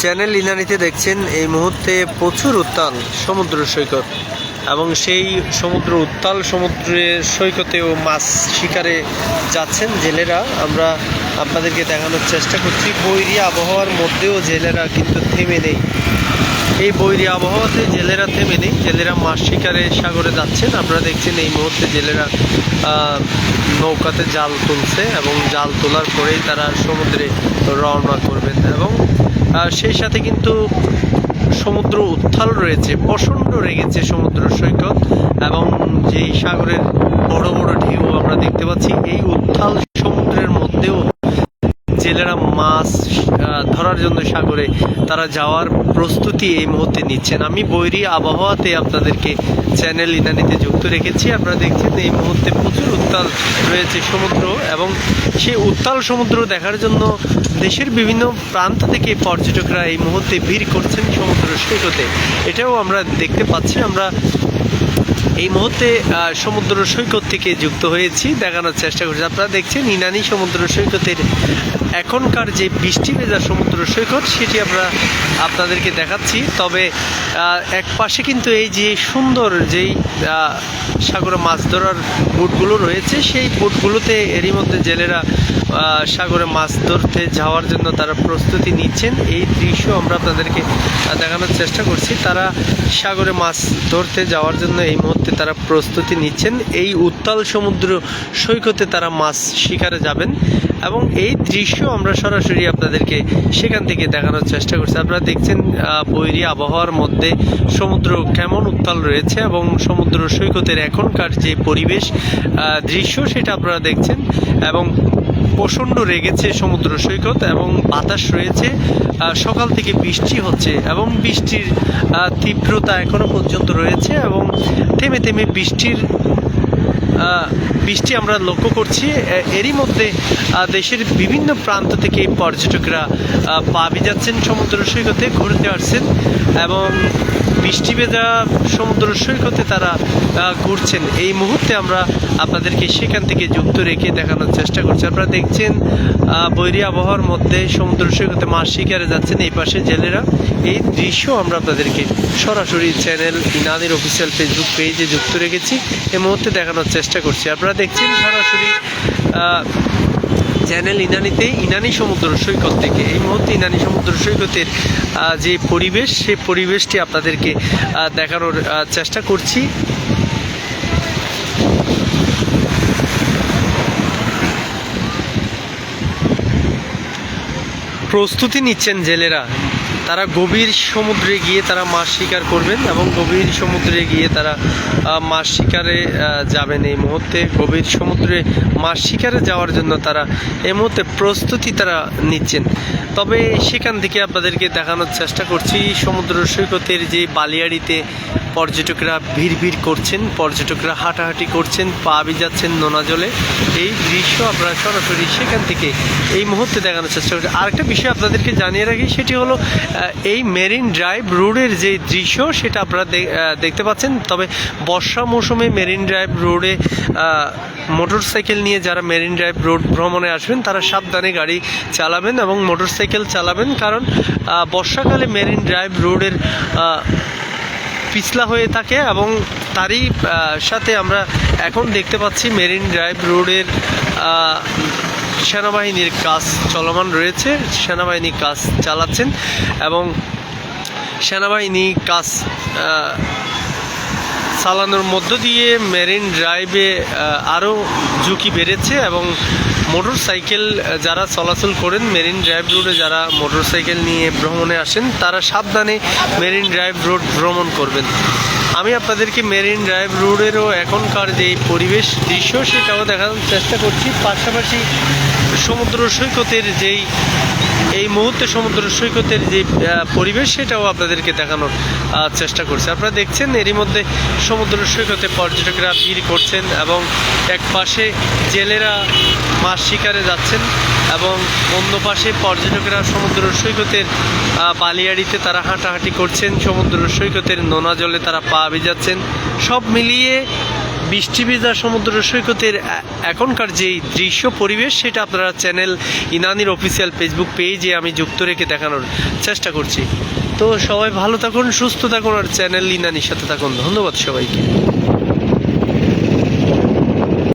Channel ইনানিতে দেখছেন এই মুহূর্তে প্রচুর উত্তাল সমুদ্র সৈকত এবং সেই সমুদ্র উত্তাল সমুদ্রের সৈকতেও মাছ শিকারে যাচ্ছেন জেলেরা। আমরা আপনাদেরকে দেখানোর চেষ্টা করছি, বৈরী আবহাওয়ার মধ্যেও জেলেরা কিন্তু থেমে নেই। এই বৈরী আবহাওয়াতে জেলেরা থেমে নেই, জেলেরা মাছ শিকারে সাগরে যাচ্ছেন। আপনারা দেখছেন এই মুহূর্তে জেলেরা নৌকাতে জাল তুলছে এবং জাল তোলার পরেই তারা সমুদ্রে রওনা করবেন এবং সেই সাথে কিন্তু সমুদ্র উত্থাল রয়েছে, প্রচণ্ড রেগেছে সমুদ্র সৈকত এবং যেই সাগরের বড় বড় ঢেউ আমরা দেখতে পাচ্ছি, এই উত্থাল সমুদ্রের মধ্যেও জেলেরা মাছ ধরার জন্য সাগরে তারা যাওয়ার প্রস্তুতি এই মুহূর্তে নিচ্ছেন। আমি বৈরী আবহাওয়াতে আপনাদেরকে চ্যানেল ইনানিতে যুক্ত রেখেছি। আপনারা দেখছেন এই মুহূর্তে প্রচুর উত্তাল রয়েছে সমুদ্র এবং সেই উত্তাল সমুদ্র দেখার জন্য দেশের বিভিন্ন প্রান্ত থেকে পর্যটকরা এই মুহূর্তে ভিড় করছেন সমুদ্র সৈকতে। এটাও আমরা দেখতে পাচ্ছি। আমরা এই মুহূর্তে সমুদ্র সৈকত থেকে যুক্ত হয়েছি, দেখানোর চেষ্টা করছি। আপনারা দেখছেন ইনানি সমুদ্র সৈকতের এখনকার যে বৃষ্টি ভেজা সমুদ্র সৈকত, সেটি আমরা আপনাদেরকে দেখাচ্ছি। তবে এক পাশে কিন্তু এই যে সুন্দর যেই সাগরে মাছ ধরার বোটগুলো রয়েছে, সেই বোটগুলোতে এরই মধ্যে জেলেরা সাগরে মাছ ধরতে যাওয়ার জন্য তারা প্রস্তুতি নিচ্ছেন। এই দৃশ্য আমরা আপনাদেরকে দেখানোর চেষ্টা করছি। তারা সাগরে মাছ ধরতে যাওয়ার জন্য এই মুহূর্তে তারা প্রস্তুতি নিচ্ছেন। এই উত্তাল সমুদ্র সৈকতে তারা মাছ শিকারে যাবেন এবং এই দৃশ্য আমরা সরাসরি আপনাদেরকে সেখান থেকে দেখানোর চেষ্টা করছি। আপনারা দেখছেন বৈরী আবহাওয়ার মধ্যে সমুদ্র কেমন উত্তাল রয়েছে এবং সমুদ্র সৈকতের এখনকার যে পরিবেশ দৃশ্য সেটা আপনারা দেখছেন এবং প্রচণ্ড রেগেছে সমুদ্র সৈকত এবং বাতাস রয়েছে। সকাল থেকে বৃষ্টি হচ্ছে এবং বৃষ্টির তীব্রতা এখনও পর্যন্ত রয়েছে এবং থেমে থেমে বৃষ্টির বৃষ্টি আমরা লক্ষ্য করছি। এরই মধ্যে দেশের বিভিন্ন প্রান্ত থেকে পর্যটকরা পা ভিজাচ্ছেন সমুদ্র সৈকতে, ঘুরতে আসছেন এবং বৃষ্টি ভেজা সমুদ্র সৈকতে তারা ঘুরছেন। এই মুহূর্তে আমরা আপনাদেরকে সেখান থেকে যুক্ত রেখে দেখানোর চেষ্টা করছি। আপনারা দেখছেন বৈরী আবহাওয়ার মধ্যে সমুদ্র সৈকতে মাছ শিকারে যাচ্ছেন এই পাশে জেলেরা। এই দৃশ্য আমরা আপনাদেরকে সরাসরি চ্যানেল ইনাদের অফিসিয়াল ফেসবুক পেজে যুক্ত রেখেছি। এই মুহূর্তে দেখানোর চেষ্টা করছি। আপনারা দেখছেন সরাসরি চ্যানেল ইনানিতে ইনানি সমুদ্র সৈকত থেকে। এই মুহূর্তে ইনানি সমুদ্র সৈকতের যে পরিবেশ সে পরিবেশটি আপনাদেরকে দেখানোর চেষ্টা করছি। প্রস্তুতি নিচ্ছেন জেলেরা। তারা গভীর সমুদ্রে গিয়ে তারা মাছ শিকার করবেন এবং গভীর সমুদ্রে গিয়ে তারা মাছ শিকারে যাবেন এই মুহূর্তে। গভীর সমুদ্রে মাছ শিকারে যাওয়ার জন্য তারা এই মুহূর্তে প্রস্তুতি তারা নিচ্ছেন। তবে সেখান থেকে আপনাদেরকে দেখানোর চেষ্টা করছি, সমুদ্র সৈকতের যে বালিয়াড়িতে পর্যটকরা ভিড় ভিড় করছেন, পর্যটকরা হাঁটাহাঁটি করছেন, পা ভিজাচ্ছেন নোনা জলে। এই দৃশ্য আপনারা সরাসরি সেখান থেকে এই মুহূর্তে দেখানোর চেষ্টা করছি। আরেকটা বিষয় আপনাদেরকে জানিয়ে রাখি, সেটি হলো এই মেরিন ড্রাইভ রোডের যে দৃশ্য, সেটা আপনারা দেখতে পাচ্ছেন। তবে বর্ষা মৌসুমে মেরিন ড্রাইভ রোডে মোটর সাইকেল নিয়ে যারা মেরিন ড্রাইভ রোড ভ্রমণে আসবেন, তারা সাবধানে গাড়ি চালাবেন এবং মোটর সাইকেল চালাবেন। কারণ বর্ষাকালে মেরিন ড্রাইভ রোডের পিছলা হয়ে থাকে এবং তারই সাথে আমরা এখন দেখতে পাচ্ছি মেরিন ড্রাইভ রোডের সেনাবাহিনীর কাজ চলমান রয়েছে, সেনাবাহিনী কাজ চালাচ্ছেন এবং সেনাবাহিনী কাজ চালানোর মধ্য দিয়ে মেরিন ড্রাইভে আরও ঝুঁকি বেড়েছে এবং মোটর সাইকেল যারা চলাচল করেন, মেরিন ড্রাইভ রোডে যারা মোটর সাইকেল নিয়ে ভ্রমণে আসেন, তারা সাবধানে মেরিন ড্রাইভ রোড ভ্রমণ করবেন। আমি আপনাদেরকে মেরিন ড্রাইভ রোডেরও এখনকার যে পরিবেশ দৃশ্য, সেটাও দেখানোর চেষ্টা করছি। পাশাপাশি সমুদ্র সৈকতের যেই, এই মুহূর্তে সমুদ্র সৈকতের যে পরিবেশ, সেটাও আপনাদেরকে দেখানোর চেষ্টা করছে। আপনারা দেখছেন, এরই মধ্যে সমুদ্র সৈকতে পর্যটকরা ভিড় করছেন এবং এক পাশে জেলেরা মাছ শিকারে যাচ্ছেন এবং অন্য পাশে পর্যটকেরা সমুদ্র সৈকতের বালিয়াড়িতে তারা হাঁটাহাঁটি করছেন, সমুদ্র সৈকতের নোনা জলে তারা পা ভিজাচ্ছেন। সব মিলিয়ে বৃষ্টি ভেজা সমুদ্র সৈকতের এখনকার যেই দৃশ্য পরিবেশ, সেটা আপনারা চ্যানেল ইনানির অফিসিয়াল ফেসবুক পেজে আমি যুক্ত রেখে দেখানোর চেষ্টা করছি। তো সবাই ভালো থাকুন, সুস্থ থাকুন, আর চ্যানেল ইনানির সাথে থাকুন। ধন্যবাদ সবাইকে।